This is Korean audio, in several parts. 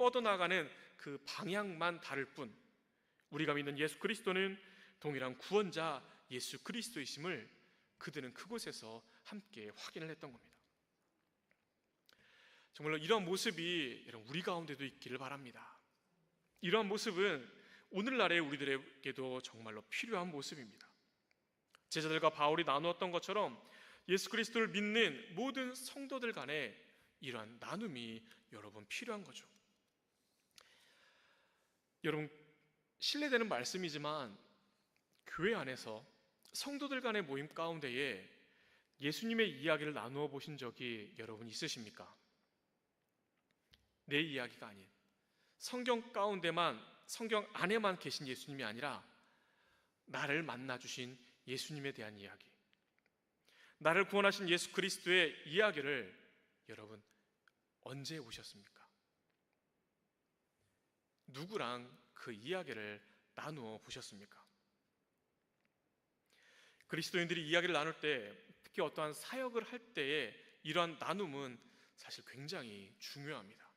뻗어나가는 그 방향만 다를 뿐 우리가 믿는 예수 그리스도는 동일한 구원자 예수 그리스도이심을 그들은 그곳에서 함께 확인을 했던 겁니다. 정말로 이러한 모습이 여러분 우리 가운데도 있기를 바랍니다. 이러한 모습은 오늘날의 우리들에게도 정말로 필요한 모습입니다. 제자들과 바울이 나누었던 것처럼 예수 그리스도를 믿는 모든 성도들 간에 이러한 나눔이 여러분 필요한 거죠. 여러분 신뢰되는 말씀이지만 교회 안에서 성도들 간의 모임 가운데에 예수님의 이야기를 나누어 보신 적이 여러분 있으십니까? 내 이야기가 아닌 성경 가운데만 성경 안에만 계신 예수님이 아니라 나를 만나 주신 예수님에 대한 이야기. 나를 구원하신 예수 그리스도의 이야기를 여러분 언제 보셨습니까? 누구랑 그 이야기를 나누어 보셨습니까? 그리스도인들이 이야기를 나눌 때 특히 어떠한 사역을 할 때에 이러한 나눔은 사실 굉장히 중요합니다.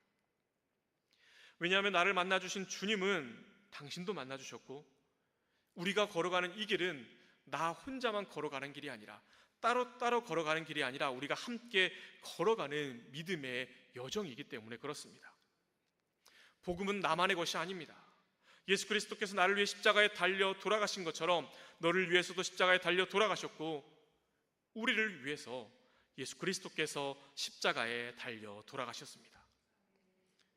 왜냐하면 나를 만나 주신 주님은 당신도 만나 주셨고 우리가 걸어가는 이 길은 나 혼자만 걸어가는 길이 아니라 따로 따로 걸어가는 길이 아니라 우리가 함께 걸어가는 믿음의 여정이기 때문에 그렇습니다. 복음은 나만의 것이 아닙니다. 예수 그리스도께서 나를 위해 십자가에 달려 돌아가신 것처럼 너를 위해서도 십자가에 달려 돌아가셨고 우리를 위해서 예수 그리스도께서 십자가에 달려 돌아가셨습니다.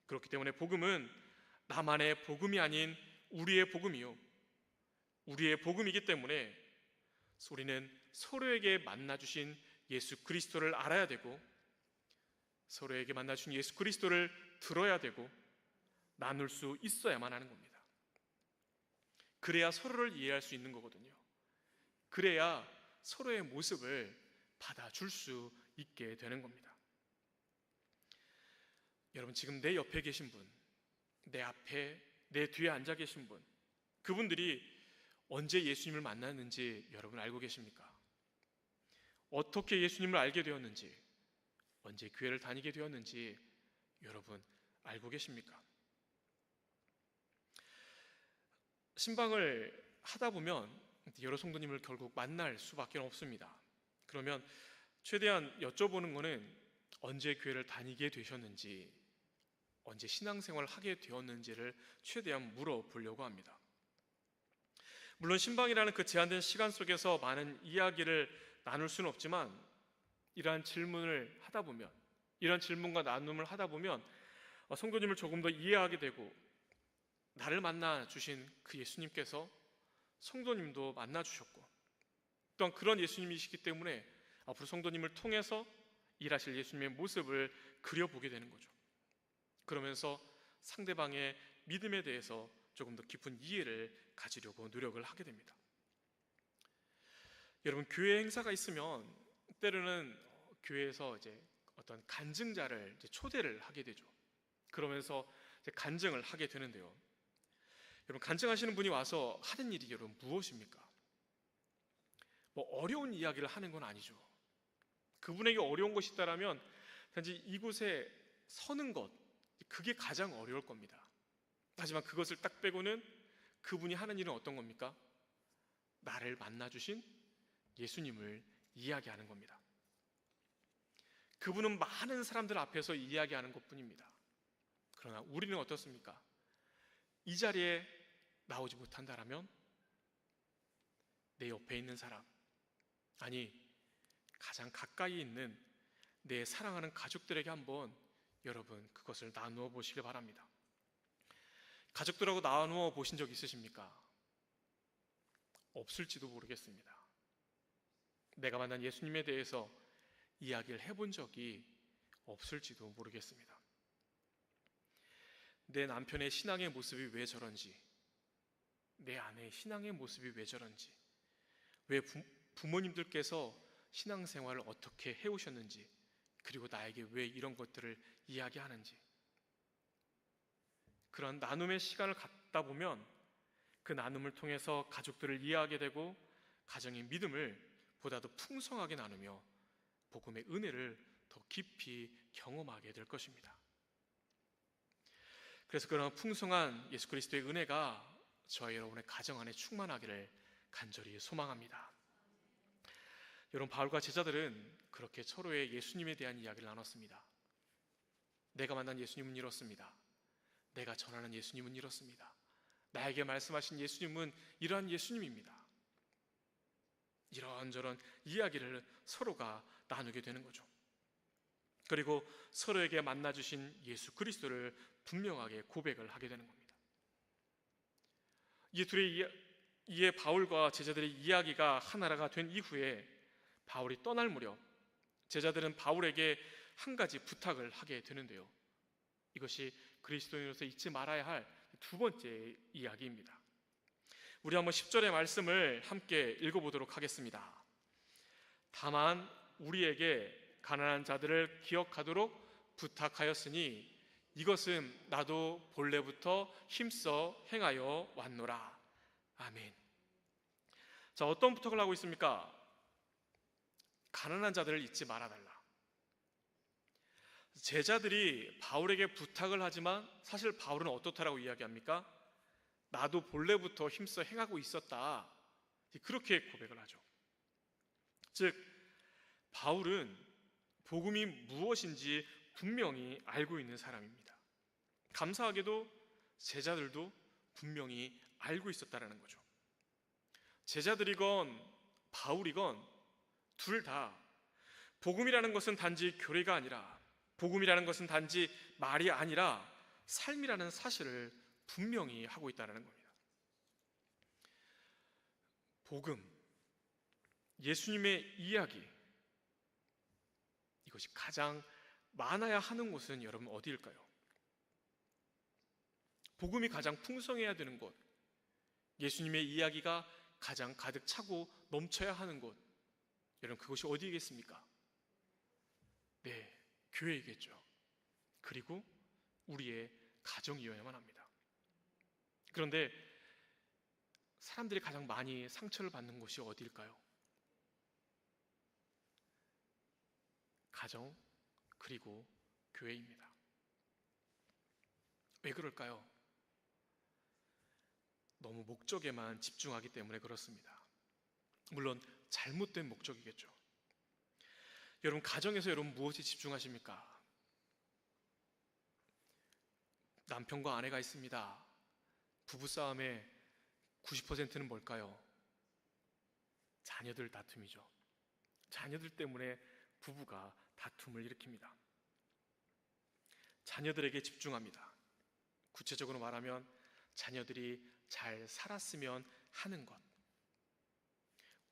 그렇기 때문에 복음은 나만의 복음이 아닌 우리의 복음이요. 우리의 복음이기 때문에 우리는 서로에게 만나주신 예수 그리스도를 알아야 되고 서로에게 만나주신 예수 그리스도를 들어야 되고 나눌 수 있어야만 하는 겁니다. 그래야 서로를 이해할 수 있는 거거든요. 그래야 서로의 모습을 받아줄 수 있게 되는 겁니다. 여러분, 지금 내 옆에 계신 분, 내 앞에, 내 뒤에 앉아 계신 분, 그분들이 언제 예수님을 만났는지 여러분 알고 계십니까? 어떻게 예수님을 알게 되었는지, 언제 교회를 다니게 되었는지 여러분 알고 계십니까? 신방을 하다 보면 여러 성도님을 결국 만날 수밖에 없습니다. 그러면 최대한 여쭤보는 거는 언제 교회를 다니게 되셨는지, 언제 신앙생활을 하게 되었는지를 최대한 물어보려고 합니다. 물론 신방이라는 그 제한된 시간 속에서 많은 이야기를 나눌 수는 없지만 이러한 질문을 하다 보면 이런 질문과 나눔을 하다 보면 성도님을 조금 더 이해하게 되고 나를 만나 주신 그 예수님께서 성도님도 만나 주셨고 또한 그런 예수님이시기 때문에 앞으로 성도님을 통해서 일하실 예수님의 모습을 그려보게 되는 거죠. 그러면서 상대방의 믿음에 대해서 조금 더 깊은 이해를 가지려고 노력을 하게 됩니다. 여러분 교회 행사가 있으면 때로는 교회에서 이제 어떤 간증자를 이제 초대를 하게 되죠. 그러면서 간증을 하게 되는데요. 여러분 간증하시는 분이 와서 하는 일이 여러분 무엇입니까? 뭐 어려운 이야기를 하는 건 아니죠. 그분에게 어려운 것이 있다라면 단지 이곳에 서는 것 그게 가장 어려울 겁니다. 하지만 그것을 딱 빼고는 그분이 하는 일은 어떤 겁니까? 나를 만나 주신 예수님을 이야기하는 겁니다. 그분은 많은 사람들 앞에서 이야기하는 것뿐입니다. 그러나 우리는 어떻습니까? 이 자리에 나오지 못한다라면 내 옆에 있는 사람, 아니, 가장 가까이 있는 내 사랑하는 가족들에게 한번 여러분 그것을 나누어 보시길 바랍니다. 가족들하고 나누어 보신 적 있으십니까? 없을지도 모르겠습니다. 내가 만난 예수님에 대해서 이야기를 해본 적이 없을지도 모르겠습니다. 내 남편의 신앙의 모습이 왜 저런지, 내 아내의 신앙의 모습이 왜 저런지, 왜 부, 부모님들께서 신앙생활을 어떻게 해오셨는지, 그리고 나에게 왜 이런 것들을 이야기하는지, 그런 나눔의 시간을 갖다 보면 그 나눔을 통해서 가족들을 이해하게 되고 가정의 믿음을 보다도 풍성하게 나누며 복음의 은혜를 더 깊이 경험하게 될 것입니다. 그래서 그런 풍성한 예수 그리스도의 은혜가 저와 여러분의 가정 안에 충만하기를 간절히 소망합니다. 여러분 바울과 제자들은 그렇게 서로의 예수님에 대한 이야기를 나눴습니다. 내가 만난 예수님은 이렇습니다. 내가 전하는 예수님은 이렇습니다. 나에게 말씀하신 예수님은 이러한 예수님입니다. 이런저런 이야기를 서로가 나누게 되는 거죠. 그리고 서로에게 만나 주신 예수 그리스도를 분명하게 고백을 하게 되는 겁니다. 이 둘의 이에 바울과 제자들의 이야기가 하나가 된 이후에 바울이 떠날 무렵 제자들은 바울에게 한 가지 부탁을 하게 되는데요. 이것이 그리스도인으로서 잊지 말아야 할 두 번째 이야기입니다. 우리 한번 10절의 말씀을 함께 읽어보도록 하겠습니다. 다만 우리에게 가난한 자들을 기억하도록 부탁하였으니 이것은 나도 본래부터 힘써 행하여 왔노라. 아멘. 자, 어떤 부탁을 하고 있습니까? 가난한 자들을 잊지 말아달라. 제자들이 바울에게 부탁을 하지만 사실 바울은 어떻다라고 이야기합니까? 나도 본래부터 힘써 행하고 있었다. 그렇게 고백을 하죠. 즉, 바울은 복음이 무엇인지 분명히 알고 있는 사람입니다. 감사하게도 제자들도 분명히 알고 있었다라는 거죠. 제자들이건 바울이건 둘 다 복음이라는 것은 단지 교리가 아니라 복음이라는 것은 단지 말이 아니라 삶이라는 사실을 분명히 하고 있다는 겁니다. 복음, 예수님의 이야기, 이것이 가장 많아야 하는 곳은 여러분 어디일까요? 복음이 가장 풍성해야 되는 곳, 예수님의 이야기가 가장 가득 차고 넘쳐야 하는 곳, 여러분 그것이 어디겠습니까? 네, 교회이겠죠. 그리고 우리의 가정이어야만 합니다. 그런데 사람들이 가장 많이 상처를 받는 곳이 어디일까요? 가정 그리고 교회입니다. 왜 그럴까요? 너무 목적에만 집중하기 때문에 그렇습니다. 물론 잘못된 목적이겠죠. 여러분 가정에서 여러분 무엇에 집중하십니까? 남편과 아내가 있습니다. 부부 싸움의 90%는 뭘까요? 자녀들 다툼이죠. 자녀들 때문에 부부가 다툼을 일으킵니다. 자녀들에게 집중합니다. 구체적으로 말하면 자녀들이 잘 살았으면 하는 것.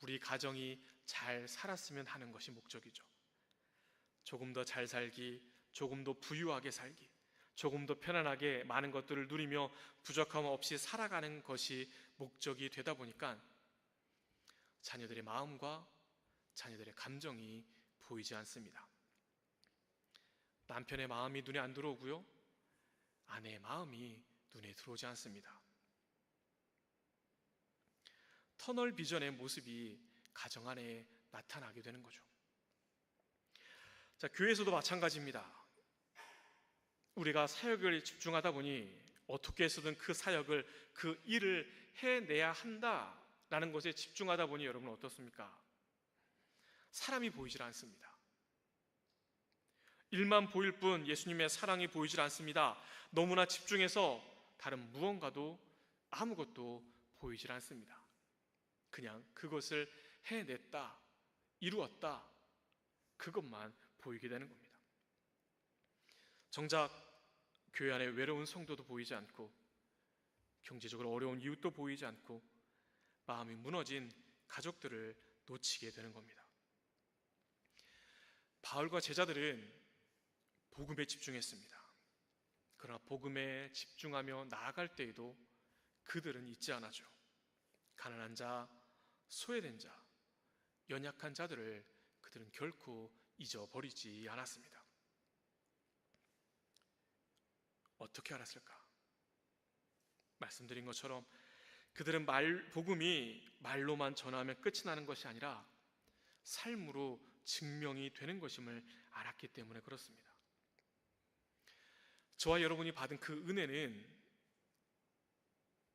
우리 가정이 잘 살았으면 하는 것이 목적이죠. 조금 더 잘 살기, 조금 더 부유하게 살기, 조금 더 편안하게 많은 것들을 누리며 부족함 없이 살아가는 것이 목적이 되다 보니까 자녀들의 마음과 자녀들의 감정이 보이지 않습니다. 남편의 마음이 눈에 안 들어오고요. 아내의 마음이 눈에 들어오지 않습니다. 터널 비전의 모습이 가정 안에 나타나게 되는 거죠. 자, 교회에서도 마찬가지입니다. 우리가 사역을 집중하다 보니 어떻게 해서든 그 사역을 그 일을 해내야 한다라는 것에 집중하다 보니 여러분 어떻습니까? 사람이 보이질 않습니다. 일만 보일 뿐 예수님의 사랑이 보이질 않습니다. 너무나 집중해서 다른 무언가도 아무것도 보이질 않습니다. 그냥 그것을 해냈다, 이루었다, 그것만 보이게 되는 겁니다. 정작 교회 안에 외로운 성도도 보이지 않고 경제적으로 어려운 이웃도 보이지 않고 마음이 무너진 가족들을 놓치게 되는 겁니다. 바울과 제자들은 복음에 집중했습니다. 그러나 복음에 집중하며 나아갈 때에도 그들은 잊지 않았죠. 가난한 자, 소외된 자, 연약한 자들을 그들은 결코 잊어버리지 않았습니다. 어떻게 알았을까? 말씀드린 것처럼 그들은 말, 복음이 말로만 전하면 끝이 나는 것이 아니라 삶으로 증명이 되는 것임을 알았기 때문에 그렇습니다. 저와 여러분이 받은 그 은혜는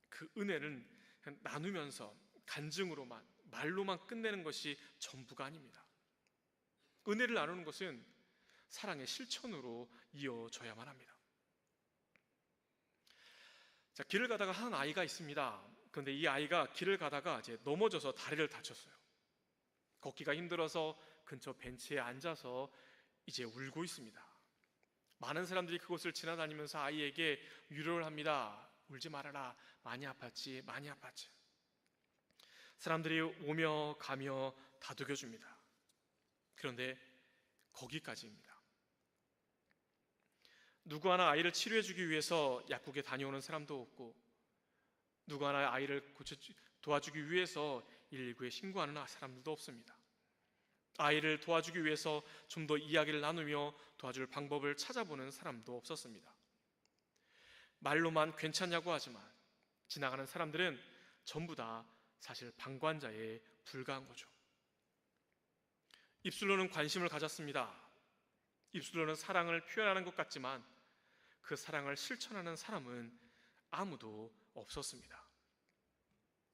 그 은혜는 나누면서 간증으로만 말로만 끝내는 것이 전부가 아닙니다. 은혜를 나누는 것은 사랑의 실천으로 이어져야만 합니다. 자, 길을 가다가 한 아이가 있습니다. 그런데 이 아이가 길을 가다가 이제 넘어져서 다리를 다쳤어요. 걷기가 힘들어서 근처 벤치에 앉아서 이제 울고 있습니다. 많은 사람들이 그곳을 지나다니면서 아이에게 위로를 합니다. 울지 말아라. 많이 아팠지, 많이 아팠지. 사람들이 오며 가며 다독여 줍니다. 그런데 거기까지입니다. 누구 하나 아이를 치료해 주기 위해서 약국에 다녀오는 사람도 없고 누구 하나 아이를 고쳐 도와주기 위해서 119에 신고하는 사람들도 없습니다. 아이를 도와주기 위해서 좀 더 이야기를 나누며 도와줄 방법을 찾아보는 사람도 없었습니다. 말로만 괜찮냐고 하지만 지나가는 사람들은 전부 다 사실 방관자에 불과한 거죠. 입술로는 관심을 가졌습니다. 입술로는 사랑을 표현하는 것 같지만 그 사랑을 실천하는 사람은 아무도 없었습니다.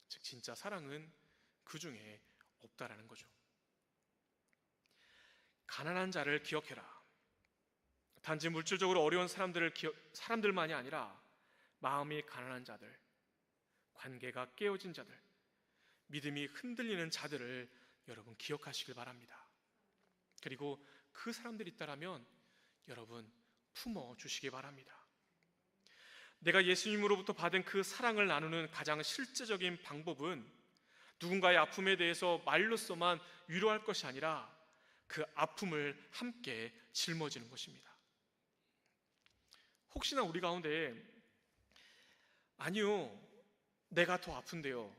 즉, 진짜 사랑은 그 중에 없다라는 거죠. 가난한 자를 기억해라. 단지 물질적으로 어려운 사람들을 기억, 사람들만이 아니라 마음이 가난한 자들, 관계가 깨어진 자들, 믿음이 흔들리는 자들을 여러분 기억하시길 바랍니다. 그리고 그 사람들이 있다라면 여러분 품어 주시기 바랍니다. 내가 예수님으로부터 받은 그 사랑을 나누는 가장 실제적인 방법은 누군가의 아픔에 대해서 말로서만 위로할 것이 아니라 그 아픔을 함께 짊어지는 것입니다. 혹시나 우리 가운데 아니요, 내가 더 아픈데요.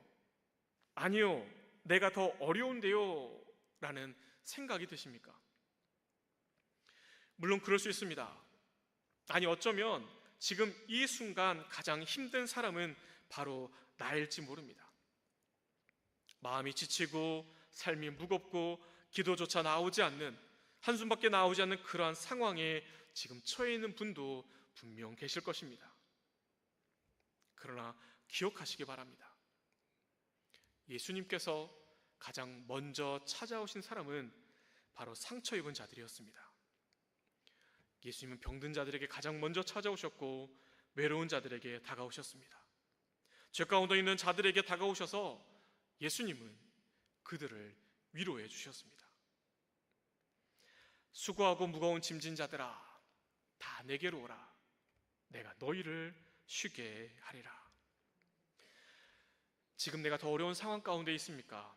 아니요, 내가 더 어려운데요. 라는 생각이 드십니까? 물론 그럴 수 있습니다. 아니, 어쩌면 지금 이 순간 가장 힘든 사람은 바로 나일지 모릅니다. 마음이 지치고 삶이 무겁고 기도조차 나오지 않는 한숨밖에 나오지 않는 그러한 상황에 지금 처해 있는 분도 분명 계실 것입니다. 그러나 기억하시기 바랍니다. 예수님께서 가장 먼저 찾아오신 사람은 바로 상처 입은 자들이었습니다. 예수님은 병든 자들에게 가장 먼저 찾아오셨고 외로운 자들에게 다가오셨습니다. 죄 가운데 있는 자들에게 다가오셔서 예수님은 그들을 위로해 주셨습니다. 수고하고 무거운 짐진 자들아 다 내게로 오라 내가 너희를 쉬게 하리라. 지금 내가 더 어려운 상황 가운데 있습니까?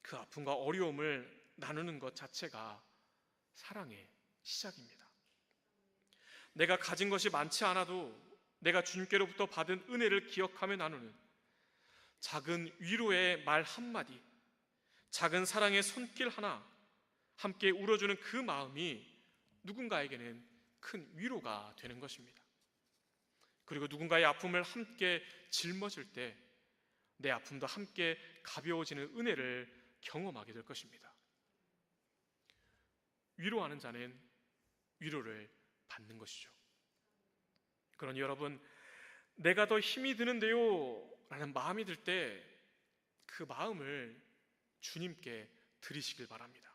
그 아픔과 어려움을 나누는 것 자체가 사랑의 시작입니다. 내가 가진 것이 많지 않아도 내가 주님께로부터 받은 은혜를 기억하며 나누는 작은 위로의 말 한마디, 작은 사랑의 손길 하나, 함께 울어주는 그 마음이 누군가에게는 큰 위로가 되는 것입니다. 그리고 누군가의 아픔을 함께 짊어질 때 내 아픔도 함께 가벼워지는 은혜를 경험하게 될 것입니다. 위로하는 자는 위로를 받는 것이죠. 그러니 여러분, 내가 더 힘이 드는데요. 라는 마음이 들 때 그 마음을 주님께 드리시길 바랍니다.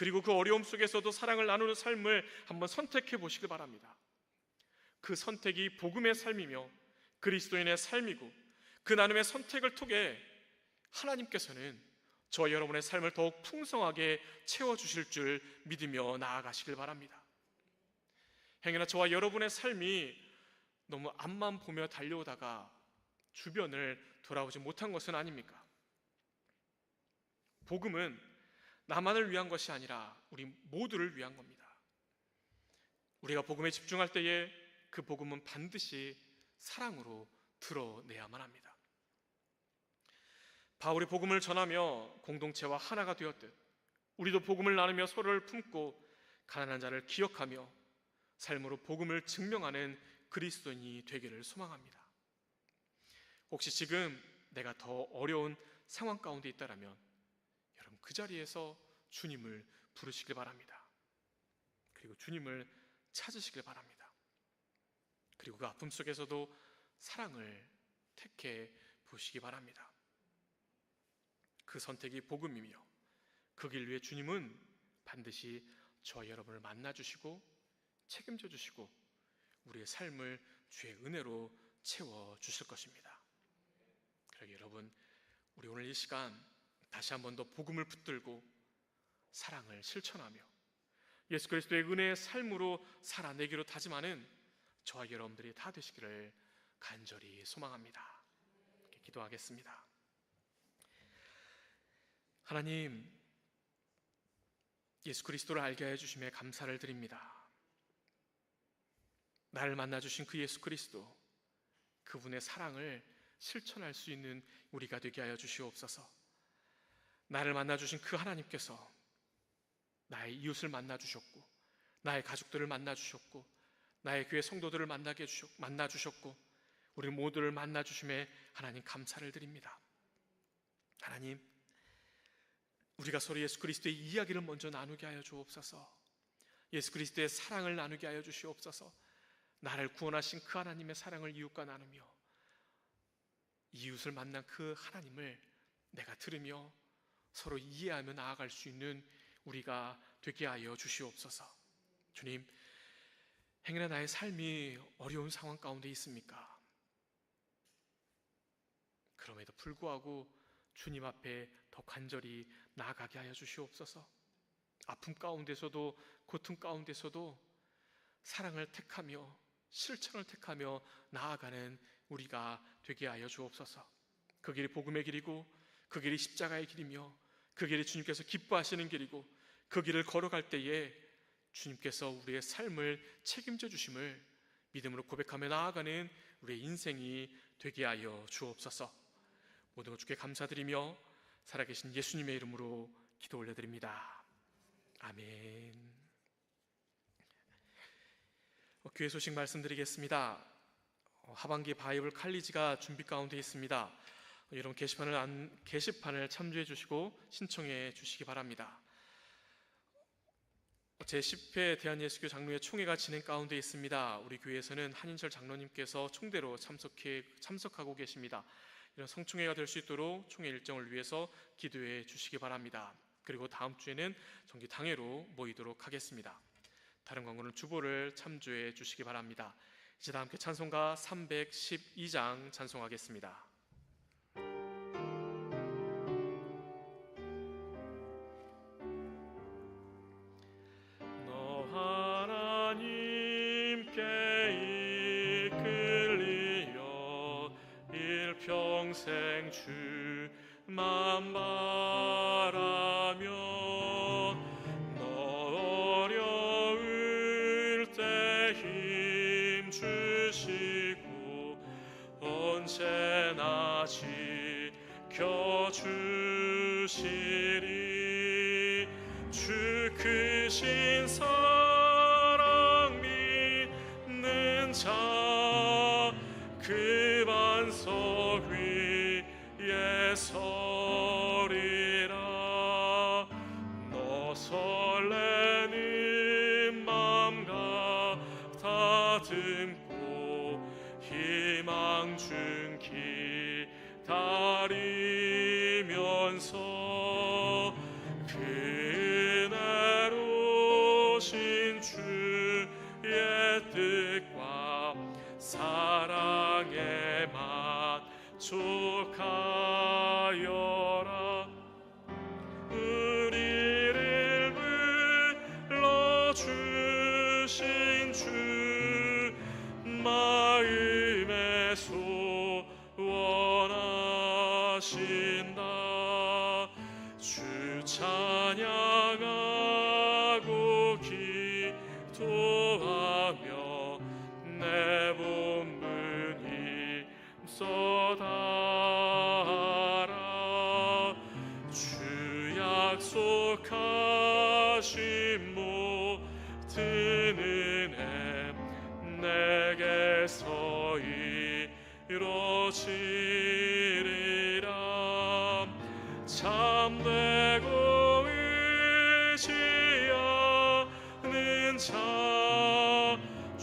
그리고 그 어려움 속에서도 사랑을 나누는 삶을 한번 선택해 보시길 바랍니다. 그 선택이 복음의 삶이며 그리스도인의 삶이고 그 나눔의 선택을 통해 하나님께서는 저 여러분의 삶을 더욱 풍성하게 채워 주실 줄 믿으며 나아가시길 바랍니다. 행여나 저와 여러분의 삶이 너무 앞만 보며 달려오다가 주변을 돌아오지 못한 것은 아닙니까? 복음은 나만을 위한 것이 아니라 우리 모두를 위한 겁니다. 우리가 복음에 집중할 때에 그 복음은 반드시 사랑으로 드러내야만 합니다. 바울이 복음을 전하며 공동체와 하나가 되었듯 우리도 복음을 나누며 서로를 품고 가난한 자를 기억하며 삶으로 복음을 증명하는 그리스도인이 되기를 소망합니다. 혹시 지금 내가 더 어려운 상황 가운데 있다라면 그 자리에서 주님을 부르시길 바랍니다. 그리고 주님을 찾으시길 바랍니다. 그리고 그 아픔 속에서도 사랑을 택해 보시기 바랍니다. 그 선택이 복음이며 그 길 위에 주님은 반드시 저와 여러분을 만나 주시고 책임져 주시고 우리의 삶을 주의 은혜로 채워 주실 것입니다. 그러기 여러분 우리 오늘 이 시간 다시 한 번 더 복음을 붙들고 사랑을 실천하며 예수 그리스도의 은혜의 삶으로 살아내기로 다짐하는 저와 여러분들이 다 되시기를 간절히 소망합니다. 기도하겠습니다. 하나님, 예수 그리스도를 알게 해 주심에 감사를 드립니다. 나를 만나 주신 그 예수 그리스도, 그분의 사랑을 실천할 수 있는 우리가 되게 하여 주시옵소서. 나를 만나 주신 그 하나님께서 나의 이웃을 만나 주셨고, 나의 가족들을 만나 주셨고, 나의 교회 성도들을 만나게 주셨, 만나 주셨고, 우리 모두를 만나 주심에 하나님 감사를 드립니다. 하나님, 우리가 서로 예수 그리스도의 이야기를 먼저 나누게 하여 주옵소서. 예수 그리스도의 사랑을 나누게 하여 주시옵소서. 나를 구원하신 그 하나님의 사랑을 이웃과 나누며 이웃을 만난 그 하나님을 내가 들으며 서로 이해하며 나아갈 수 있는 우리가 되게 하여 주시옵소서. 주님, 행여나 나의 삶이 어려운 상황 가운데 있습니까? 그럼에도 불구하고 주님 앞에 더 간절히 나아가게 하여 주시옵소서. 아픔 가운데서도 고통 가운데서도 사랑을 택하며 실천을 택하며 나아가는 우리가 되게 하여 주옵소서. 그 길이 복음의 길이고 그 길이 십자가의 길이며 그 길이 주님께서 기뻐하시는 길이고 그 길을 걸어갈 때에 주님께서 우리의 삶을 책임져 주심을 믿음으로 고백하며 나아가는 우리의 인생이 되게 하여 주옵소서. 모든 것 주께 감사드리며 살아계신 예수님의 이름으로 기도 올려드립니다. 아멘. 어, 교회 소식 말씀드리겠습니다. 어, 하반기 바이블 칼리지가 준비 가운데 있습니다. 어, 여러분 게시판을 안, 게시판을 참조해 주시고 신청해 주시기 바랍니다. 제 10회 대한예수교 장로회 총회가 진행 가운데 있습니다. 우리 교회에서는 한인철 장로님께서 총대로 참석해 참석하고 계십니다. 이런 성총회가 될 수 있도록 총회 일정을 위해서 기도해 주시기 바랍니다. 그리고 다음 주에는 정기 당회로 모이도록 하겠습니다. 다른 광고는 주보를 참조해 주시기 바랍니다. 이제 다 함께 찬송가 312장 찬송하겠습니다. 크신 사랑 믿는 자그 반석 위에 서 만족하여라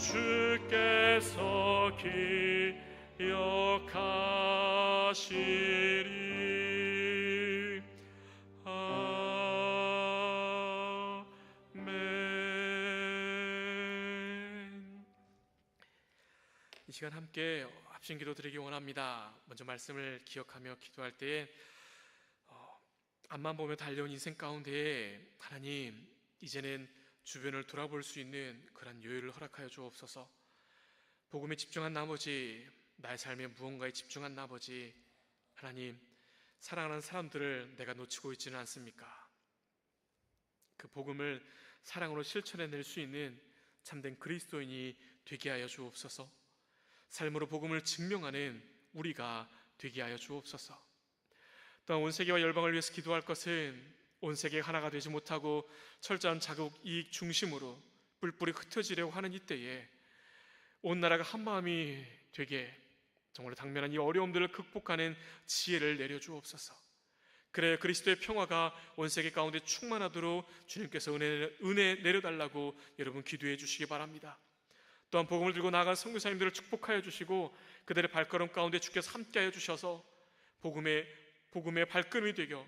주께서 기억하시리. 아멘. 이 시간 함께 합심 기도 드리기 원합니다. 먼저 말씀을 기억하며 기도할 때에 어, 앞만 보며 달려온 인생 가운데 하나님 이제는 주변을 돌아볼 수 있는 그런 여유를 허락하여 주옵소서. 복음에 집중한 나머지 나의 삶에 무언가에 집중한 나머지 하나님 사랑하는 사람들을 내가 놓치고 있지는 않습니까? 그 복음을 사랑으로 실천해낼 수 있는 참된 그리스도인이 되게 하여 주옵소서. 삶으로 복음을 증명하는 우리가 되게 하여 주옵소서. 또한 온 세계와 열방을 위해서 기도할 것은 온 세계가 하나가 되지 못하고 철저한 자국 이익 중심으로 뿔뿔이 흩어지려고 하는 이때에 온 나라가 한 마음이 되게 정말로 당면한 이 어려움들을 극복하는 지혜를 내려 주옵소서. 그래 그리스도의 평화가 온 세계 가운데 충만하도록 주님께서 은혜, 은혜 내려달라고 여러분 기도해 주시기 바랍니다. 또한 복음을 들고 나아간 선교사님들을 축복하여 주시고 그들의 발걸음 가운데 주께서 함께하여 주셔서 복음의 복음의 발걸음이 되겨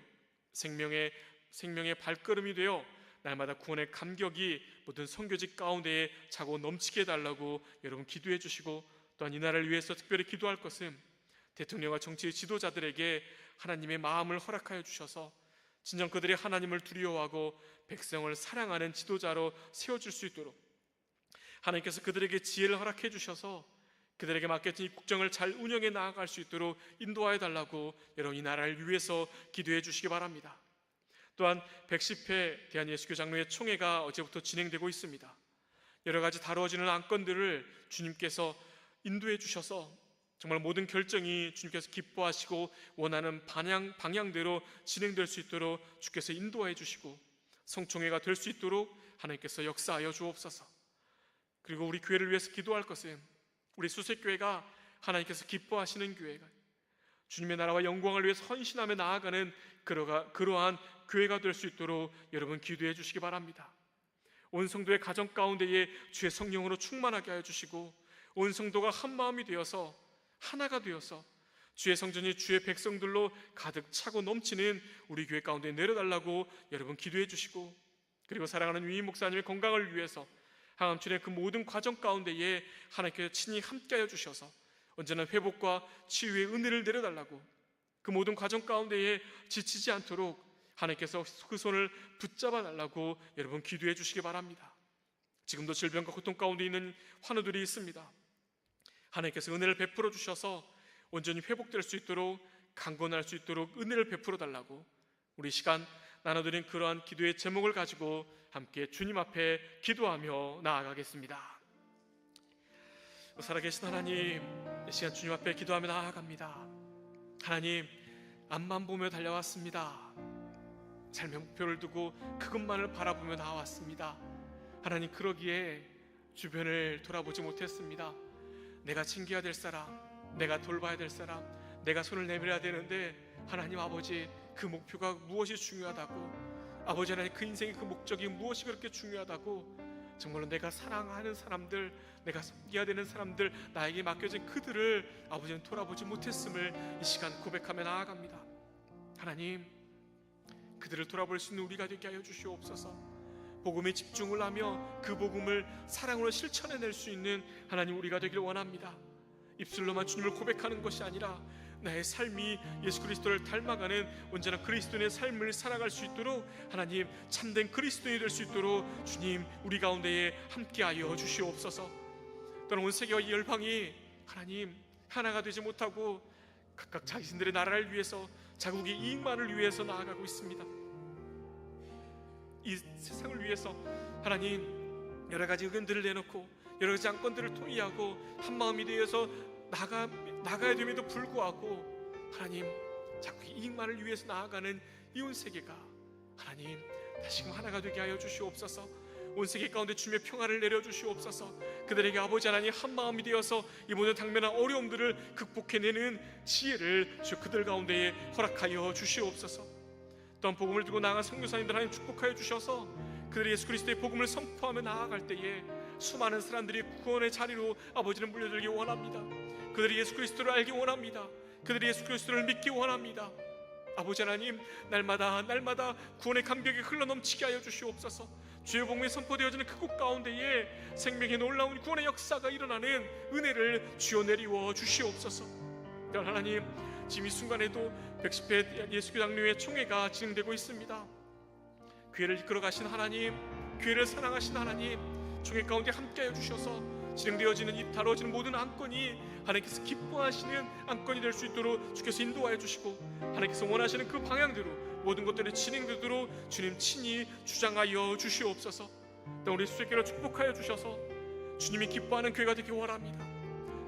생명의 생명의 발걸음이 되어 날마다 구원의 감격이 모든 선교직 가운데에 차고 넘치게 해달라고 여러분 기도해 주시고 또한 이 나라를 위해서 특별히 기도할 것은 대통령과 정치 지도자들에게 하나님의 마음을 허락하여 주셔서 진정 그들이 하나님을 두려워하고 백성을 사랑하는 지도자로 세워줄 수 있도록 하나님께서 그들에게 지혜를 허락해 주셔서 그들에게 맡겨진 이 국정을 잘 운영해 나아갈 수 있도록 인도하여 달라고 여러분 이 나라를 위해서 기도해 주시기 바랍니다. 또한 110회 대한예수교 장로회 총회가 어제부터 진행되고 있습니다. 여러 가지 다루어지는 안건들을 주님께서 인도해 주셔서 정말 모든 결정이 주님께서 기뻐하시고 원하는 방향, 방향대로 진행될 수 있도록 주께서 인도해 주시고 성총회가 될 수 있도록 하나님께서 역사하여 주옵소서. 그리고 우리 교회를 위해서 기도할 것은 우리 수색교회가 하나님께서 기뻐하시는 교회가 주님의 나라와 영광을 위해 헌신하며 나아가는 그러한 교회가 될 수 있도록 여러분 기도해 주시기 바랍니다. 온 성도의 가정 가운데에 주의 성령으로 충만하게 하여 주시고 온 성도가 한 마음이 되어서 하나가 되어서 주의 성전이 주의 백성들로 가득 차고 넘치는 우리 교회 가운데 내려달라고 여러분 기도해 주시고 그리고 사랑하는 위임 목사님의 건강을 위해서 항암출의 그 모든 과정 가운데에 하나님께서 친히 함께하여 주셔서 언제나 회복과 치유의 은혜를 내려달라고 그 모든 과정 가운데에 지치지 않도록 하나님께서 그 손을 붙잡아 달라고 여러분 기도해 주시기 바랍니다. 지금도 질병과 고통 가운데 있는 환우들이 있습니다. 하나님께서 은혜를 베풀어 주셔서 온전히 회복될 수 있도록 강건할 수 있도록 은혜를 베풀어 달라고 우리 시간 나눠드린 그러한 기도의 제목을 가지고 함께 주님 앞에 기도하며 나아가겠습니다. 살아계신 하나님, 이 시간 주님 앞에 기도하며 나아갑니다. 하나님, 앞만 보며 달려왔습니다. 삶의 목표를 두고 그것만을 바라보며 나왔습니다. 하나님, 그러기에 주변을 돌아보지 못했습니다. 내가 챙겨야 될 사람, 내가 돌봐야 될 사람, 내가 손을 내밀어야 되는데 하나님 아버지 그 목표가 무엇이 중요하다고 아버지 하나님 그 인생의 그 목적이 무엇이 그렇게 중요하다고 정말로 내가 사랑하는 사람들, 내가 섬겨야 되는 사람들, 나에게 맡겨진 그들을 아버지는 돌아보지 못했음을 이 시간 고백하며 나아갑니다. 하나님, 그들을 돌아볼 수 있는 우리가 되게 하여 주시옵소서. 복음에 집중을 하며 그 복음을 사랑으로 실천해낼 수 있는 하나님 우리가 되길 원합니다. 입술로만 주님을 고백하는 것이 아니라 나의 삶이 예수 그리스도를 닮아가는 언제나 그리스도인의 삶을 살아갈 수 있도록 하나님 참된 그리스도인이 될 수 있도록 주님 우리 가운데에 함께하여 주시옵소서. 또는 온 세계와 이 열방이 하나님 하나가 되지 못하고 각각 자신들의 나라를 위해서 자국의 이익만을 위해서 나아가고 있습니다. 이 세상을 위해서 하나님 여러 가지 의견들을 내놓고 여러 가지 안건들을 토의하고 한 마음이 되어서 나가 나가야 됨에도 불구하고 하나님 자꾸 이익만을 위해서 나아가는 이온 세계가 하나님 다시금 하나가 되게 하여 주시옵소서. 온 세계 가운데 주님의 평화를 내려 주시옵소서. 그들에게 아버지 하나님 한 마음이 되어서 이 모든 당면한 어려움들을 극복해내는 지혜를 주 그들 가운데에 허락하여 주시옵소서. 또한 복음을 두고 나아간 선교사님들 하나님 축복하여 주셔서 그들이 예수 그리스도의 복음을 선포하며 나아갈 때에 수많은 사람들이 구원의 자리로 아버지를 물려들기 원합니다. 그들이 예수 그리스도를 알기 원합니다. 그들이 예수 그리스도를 믿기 원합니다. 아버지 하나님 날마다 날마다 구원의 감격이 흘러넘치게 하여 주시옵소서 주의 복음이 선포되어지는 그곳 가운데에 생명의 놀라운 구원의 역사가 일어나는 은혜를 주여 내리워 주시옵소서. 또한 하나님 지금 이 순간에도 110회 예수교 장로회 총회가 진행되고 있습니다. 교회를 이끌어 가신 하나님 교회를 사랑하신 하나님 총회 가운데 함께하여 주셔서 진행되어지는 이 다뤄지는 모든 안건이 하나님께서 기뻐하시는 안건이 될 수 있도록 주께서 인도하여 주시고 하나님께서 원하시는 그 방향대로 모든 것들이 진행되도록 주님 친히 주장하여 주시옵소서. 또 우리 수제께로 축복하여 주셔서 주님이 기뻐하는 교회가 되기 원합니다.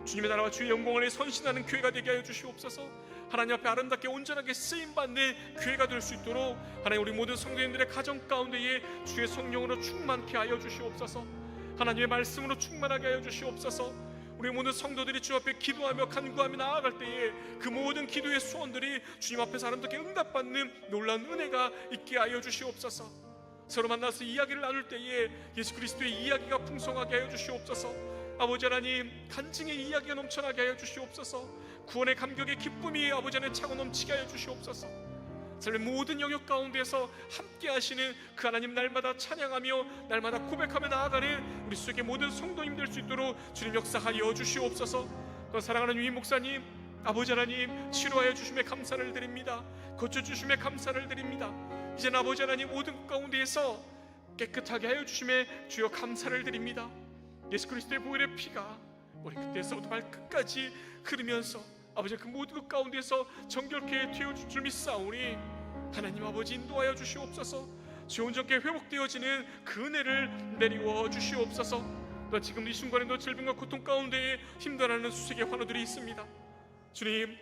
주님의 나라와 주의 영광을 선신하는 교회가 되게 하여 주시옵소서. 하나님 앞에 아름답게 온전하게 쓰임 받는 교회가 될 수 있도록 하나님 우리 모든 성도님들의 가정 가운데에 주의 성령으로 충만케 하여 주시옵소서. 하나님의 말씀으로 충만하게 하여 주시옵소서 우리 모든 성도들이 주 앞에 기도하며 간구하며 나아갈 때에 그 모든 기도의 소원들이 주님 앞에서 아름답게 응답받는 놀라운 은혜가 있게 하여 주시옵소서. 서로 만나서 이야기를 나눌 때에 예수 그리스도의 이야기가 풍성하게 하여 주시옵소서. 아버지 하나님 간증의 이야기가 넘쳐나게 하여 주시옵소서. 구원의 감격의 기쁨이 아버지 안에 차고 넘치게 하여 주시옵소서 삶의 모든 영역 가운데서 함께 하시는 그 하나님 날마다 찬양하며 날마다 고백하며 나아가는 우리 수에게 모든 성도님 될 수 있도록 주님 역사하여 주시옵소서. 또 사랑하는 유임 목사님 아버지 하나님 치료하여 주심에 감사를 드립니다. 고쳐주심에 감사를 드립니다. 이제는 아버지 하나님 모든 것 가운데에서 깨끗하게 하여 주심에 주여 감사를 드립니다. 예수 그리스도의 보혈의 피가 우리 그때서부터 발끝까지 흐르면서 아버지 그 모든 것 가운데서 정결케 되어줄 줄 믿사오니 하나님 아버지 인도하여 주시옵소서. 주 온전케 회복되어지는 그 은혜를 내리워 주시옵소서. 또 지금 이 순간에도 질병과 고통 가운데에 힘들어하는 수색의 환우들이 있습니다. 주님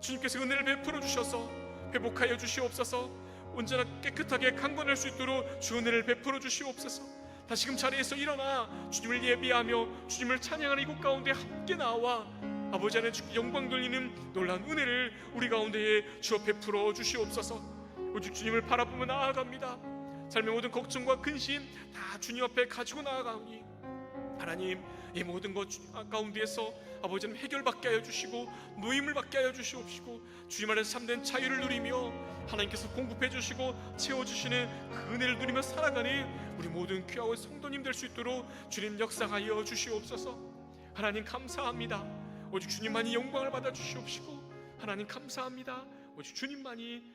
주님께서 은혜를 베풀어 주셔서 회복하여 주시옵소서. 온전하 깨끗하게 강건할 수 있도록 주 은혜를 베풀어 주시옵소서. 다시금 자리에서 일어나 주님을 예비하며 주님을 찬양하는 이곳 가운데 함께 나와 아버지 안에 주께 영광 돌리는 놀라운 은혜를 우리 가운데에 주어 베풀어 주시옵소서 오직 주님을 바라보며 나아갑니다. 삶의 모든 걱정과 근심 다 주님 앞에 가지고 나아가오니 하나님 이 모든 것 주- 가운데에서 아버지는 해결받게 하여 주시고 노임을 받게 하여 주시옵시고 주님 안에서 참된 자유를 누리며 하나님께서 공급해 주시고 채워 주시는 그 은혜를 누리며 살아가는 우리 모든 귀하고 성도님 될 수 있도록 주님 역사하여 주시옵소서. 하나님 감사합니다. 오직 주님만이 영광을 받아 주시옵시고 하나님 감사합니다. 오직 주님만이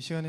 이 시간에는